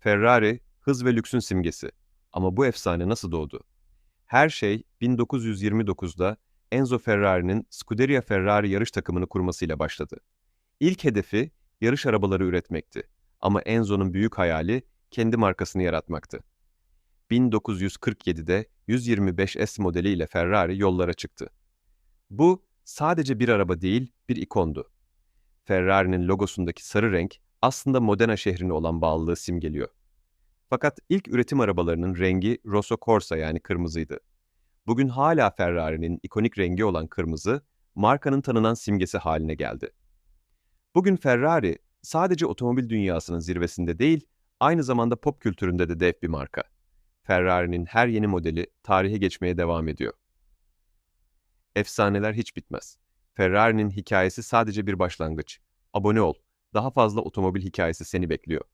Ferrari, hız ve lüksün simgesi. Ama bu efsane nasıl doğdu? Her şey 1929'da Enzo Ferrari'nin Scuderia Ferrari yarış takımını kurmasıyla başladı. İlk hedefi yarış arabaları üretmekti. Ama Enzo'nun büyük hayali kendi markasını yaratmaktı. 1947'de 125S modeliyle Ferrari yollara çıktı. Bu sadece bir araba değil, bir ikondu. Ferrari'nin logosundaki sarı renk aslında Modena şehrine olan bağlılığı simgeliyor. Fakat ilk üretim arabalarının rengi Rosso Corsa yani kırmızıydı. Bugün hala Ferrari'nin ikonik rengi olan kırmızı, markanın tanınan simgesi haline geldi. Bugün Ferrari sadece otomobil dünyasının zirvesinde değil, aynı zamanda pop kültüründe de dev bir marka. Ferrari'nin her yeni modeli tarihe geçmeye devam ediyor. Efsaneler hiç bitmez. Ferrari'nin hikayesi sadece bir başlangıç. Abone ol. Daha fazla otomobil hikayesi seni bekliyor.